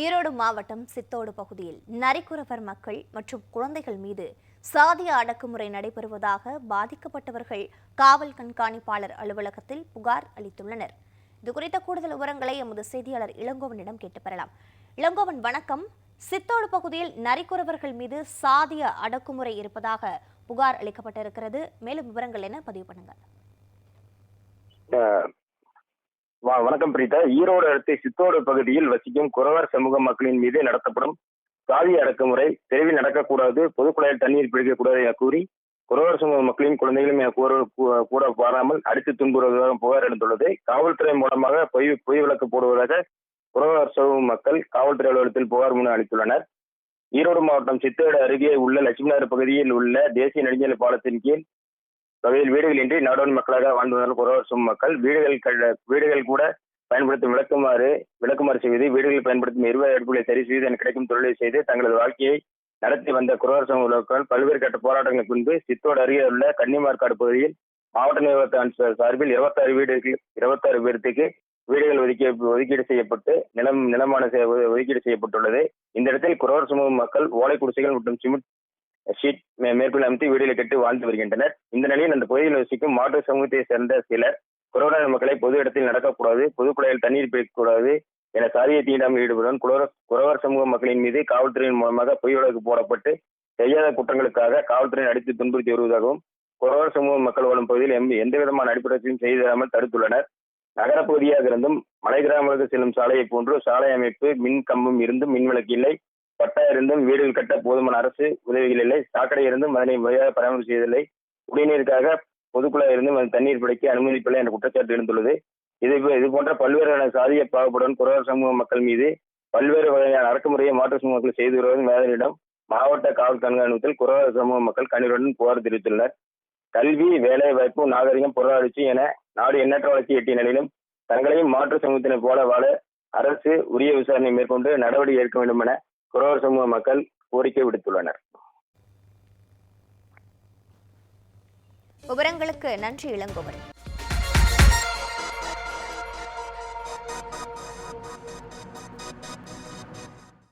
ஈரோடு மாவட்டம் சித்தோடு பகுதியில் நரிக்குறவர் மக்கள் மற்றும் குழந்தைகள் மீது சாதிய அடக்குமுறை நடைபெறுவதாக பாதிக்கப்பட்டவர்கள் காவல் கண்காணிப்பாளர் அலுவலகத்தில் புகார் அளித்துள்ளனர். இதுகுறித்த கூடுதல் விவரங்களை எமது செய்தியாளர் இளங்கோவனிடம் கேட்டு பெறலாம். இளங்கோவன் வணக்கம். சித்தோடு பகுதியில் நரிக்குறவர்கள் மீது சாதிய அடக்குமுறை இருப்பதாக புகார் அளிக்கப்பட்டிருக்கிறது. மேலும் விவரங்கள் என பதிவு பண்ணுங்கள். வணக்கம் பிரீதா ஈரோடு அடுத்த சித்தோடு பகுதியில் வசிக்கும் குறவர் சமூக மக்களின் மீது நடத்தப்படும் சாதி அடக்குமுறை தெருவில் நடக்கக்கூடாது பொதுக்குழாயில் தண்ணீர் பிடிக்கக்கூடாது என கூறி குறவர் சமூக மக்களின் குழந்தைகளும் என கூட பாராமல் அடித்து துன்புறுவதாக புகார் எழுந்துள்ளது காவல்துறை மூலமாக பொய் பொய் விளக்கு போடுவதாக குறவர் சமூக மக்கள் காவல்துறை அலுவலகத்தில் புகார் மனு அளித்துள்ளனர். ஈரோடு மாவட்டம் சித்தோடு அருகே உள்ள லட்சுமிநகர் பகுதியில் உள்ள தேசிய நெடுஞ்சாலை பாலத்தின் கீழ் பகுதியில் வீடுகள் இன்றி நாடோடி மக்களாக வாழ்ந்து வந்தாலும் குறவர் சும் மக்கள். வீடுகள் வீடுகள் கூட பயன்படுத்தும் விளக்குமாறு விளக்குமாறு செய்து வீடுகளில் பயன்படுத்தும் எரிவாயு அடுப்புகளை சரி செய்து எனக்கு கிடைக்கும் தொழிலை செய்து தங்களது வாழ்க்கையை நடத்தி வந்த குரோர் சமூக மக்கள் பல்வேறு கட்ட போராட்டங்களுக்கு பின்பு சித்தோடு அருகே உள்ள கன்னிமார்காடு பகுதியில் மாவட்ட நிர்வாகத்தின் சார்பில் இருபத்தாறு வீடுகள் இருபத்தாறு பேர்த்துக்கு வீடுகள் ஒதுக்கி ஒதுக்கீடு செய்யப்பட்டு நிலம் நிலமான ஒதுக்கீடு செய்யப்பட்டுள்ளது. இந்த இடத்தில் குறவர் சமூக மக்கள் ஓலை குடிசைகள் மற்றும் சிமெண்ட் ஷீட் மேற்கொள்ள அமைத்து வீடுகளை கட்டு வாழ்ந்து வருகின்றனர். இந்த நிலையில் அந்த பகுதியில் வசிக்கும் மாற்று சமூகத்தை சேர்ந்த சிலர் கொரோனா மக்களை பொது இடத்தில் நடக்கக்கூடாது பொதுக்குழாயில் தண்ணீர் பிடிக்கக்கூடாது என சாதிய தீண்டாமல் ஈடுபடும் குறவர் குறவர் சமூக மக்களின் மீது காவல்துறையின் மூலமாக பொய் வழக்கு போடப்பட்டு செய்யாத குற்றங்களுக்காக காவல்துறையின் அடித்து துன்புறுத்தி வருவதாகவும் குறவர் சமூக மக்கள் வாழும் பகுதியில் எந்த விதமான அடிப்படையும் செய்து தராமல் தடுத்துள்ளனர் நகரப்பகுதியாக இருந்தும் மலை கிராமங்களுக்கு செல்லும் சாலையை போன்று சாலை அமைப்பு மின் கம்பம் இருந்தும் மின் விளக்கு இல்லை. பட்டா இருந்தும் வீடுகள் கட்ட போதுமான அரசு உதவிகள் இல்லை. சாக்கடை இருந்தும் அதனை முறையாக பராமரிப்பு செய்வதில்லை குடிநீருக்காக பொதுக்குழாய் இருந்தும் அது தண்ணீர் பிடிக்க அனுமதிப்பில்லை என்ற குற்றச்சாட்டு எழுந்துள்ளது. இது இது போன்ற பல்வேறு சாதிய பாகுபடன் குறவர் சமூக மக்கள் மீது பல்வேறு வகையான அடக்குமுறையை மாற்று சமூக மக்கள் செய்து வருவதும் மேதனிடம் மாவட்ட காவல் கண்காணிப்பில் குறவர் சமூக மக்கள் கண்ணீருடன் புகார் தெரிவித்துள்ளனர். கல்வி வேலை வாய்ப்பு நாகரிகம் பொருளாதாரச்சி என நாடு எண்ணற்ற வளர்ச்சி எட்டிய நிலையிலும் தங்களையும் மாற்று சமூகத்தினை போல வாழ அரசு உரிய விசாரணை மேற்கொண்டு நடவடிக்கை எடுக்க வேண்டும் என குரோர் சமூக மக்கள் கோரிக்கை விடுத்துள்ளனர். விவரங்களுக்கு நன்றி இளங்கோவன்.